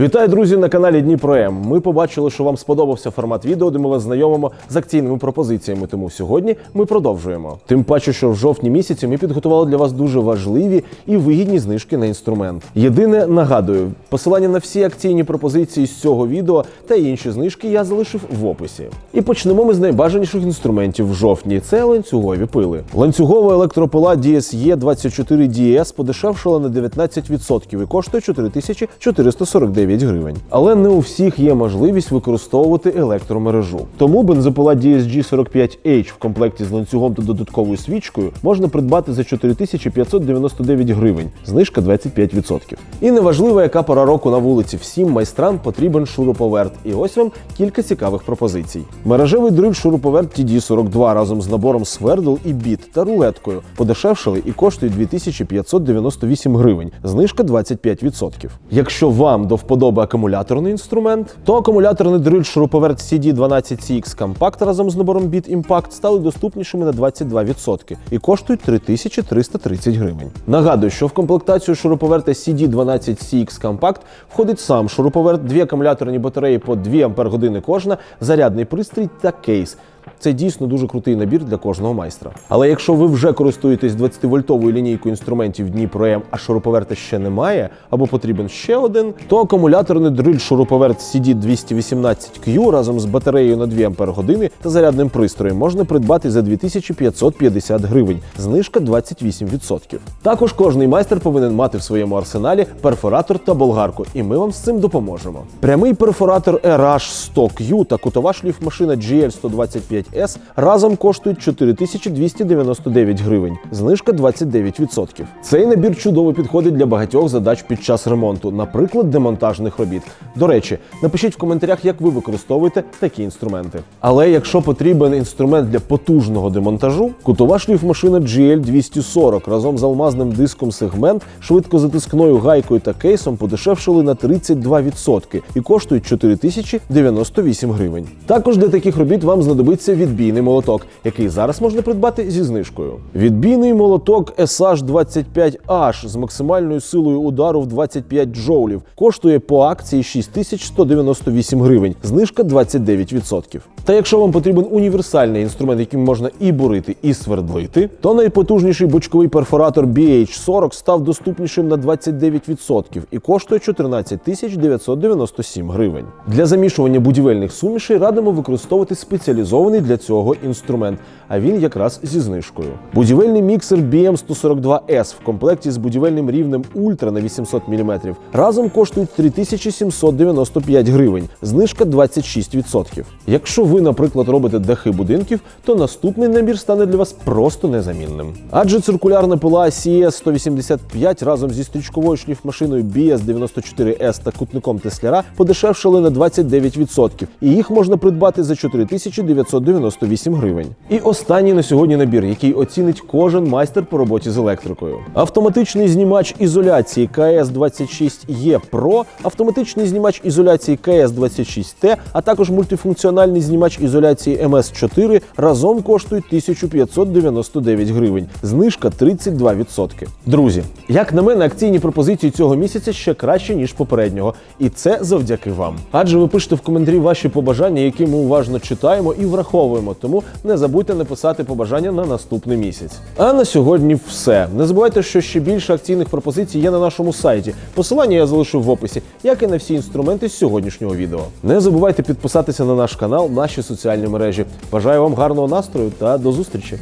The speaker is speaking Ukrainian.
Вітаю, друзі, на каналі Дніпро. Ми побачили, що вам сподобався формат відео, де ми вас знайомимо з акційними пропозиціями. Тому сьогодні ми продовжуємо. Тим паче, що в жовтні місяці ми підготували для вас дуже важливі і вигідні знижки на інструмент. Єдине нагадую, посилання на всі акційні пропозиції з цього відео та інші знижки я залишив в описі. І почнемо ми з найбажаніших інструментів в жовтні. Це ланцюгові пили. Ланцюгова електропила DSE 24 DS подешевшала на 19% і коштує 4449 гривень. Але не у всіх є можливість використовувати електромережу. Тому бензопила DSG 45H в комплекті з ланцюгом та додатковою свічкою можна придбати за 4599 гривень, знижка 25%. І неважливо, яка пора року на вулиці, всім майстрам потрібен шуруповерт. І ось вам кілька цікавих пропозицій. Мережевий дриль шуруповерт TD42 разом з набором свердл і біт та рулеткою подешевшили і коштують 2598 гривень, знижка 25%. Якщо вам до вподоби акумуляторний інструмент, то акумуляторний дриль шуруповерт CD12CX Compact разом з набором Bit Impact стали доступнішими на 22% і коштують 3330 гривень. Нагадую, що в комплектацію шуруповерта CD12CX Compact входить сам шуруповерт, дві акумуляторні батареї по 2 Ах кожна, зарядний пристрій та кейс. Це дійсно дуже крутий набір для кожного майстра. Але якщо ви вже користуєтесь 20-вольтовою лінійкою інструментів Дніпро М, а шуруповерта ще немає, або потрібен ще один, то акумуляторний дриль шуруповерт CD218Q разом з батареєю на 2 Ах та зарядним пристроєм можна придбати за 2550 гривень, знижка 28%. Також кожний майстер повинен мати в своєму арсеналі перфоратор та болгарку, і ми вам з цим допоможемо. Прямий перфоратор RH 100Q та кутова шліфмашина GL125S разом коштують 4299 гривень, знижка 29%. Цей набір чудово підходить для багатьох задач під час ремонту, наприклад, демонтажних робіт. До речі, напишіть в коментарях, як ви використовуєте такі інструменти. Але якщо потрібен інструмент для потужного демонтажу, кутова шліфмашина GL240 разом з алмазним диском сегмент, швидкозатискною гайкою та кейсом подешевшили на 32% і коштують 4098 гривень. Також для таких робіт вам знадобиться відбійний молоток, який зараз можна придбати зі знижкою. Відбійний молоток SH25H з максимальною силою удару в 25 джоулів коштує по акції 6198 гривень, знижка 29%. Та якщо вам потрібен універсальний інструмент, яким можна і бурити, і свердлити, то найпотужніший бочковий перфоратор BH40 став доступнішим на 29% і коштує 14 997 гривень. Для замішування будівельних сумішей радимо використовувати спеціалізований для цього інструмент, а він якраз зі знижкою. Будівельний міксер BM142S в комплекті з будівельним рівнем Ультра на 800 мм разом коштують 3795 гривень, знижка 26%. Якщо ви, наприклад, робите дахи будинків, то наступний набір стане для вас просто незамінним. Адже циркулярна пила CES 185 разом зі стрічковою шліфмашиною BS 94S та кутником Тесляра подешевшали на 29%, і їх можна придбати за 4998 гривень. І останній на сьогодні набір, який оцінить кожен майстер по роботі з електрикою. Автоматичний знімач ізоляції КС26Е Pro, автоматичний знімач ізоляції КС26Т, а також мультифункціональний знімач ізоляції МС4 разом коштують 1599 гривень. Знижка 32%. Друзі, як на мене, акційні пропозиції цього місяця ще краще ніж попереднього, і це завдяки вам. Адже ви пишете в коментарі ваші побажання, які ми уважно читаємо і враховуємо. Тому не забудьте написати побажання на наступний місяць. А на сьогодні все. Не забувайте, що ще більше акційних пропозицій є на нашому сайті. Посилання я залишу в описі, як і на всі інструменти з сьогоднішнього відео. Не забувайте підписатися на наш канал, наші соціальні мережі. Бажаю вам гарного настрою та до зустрічі!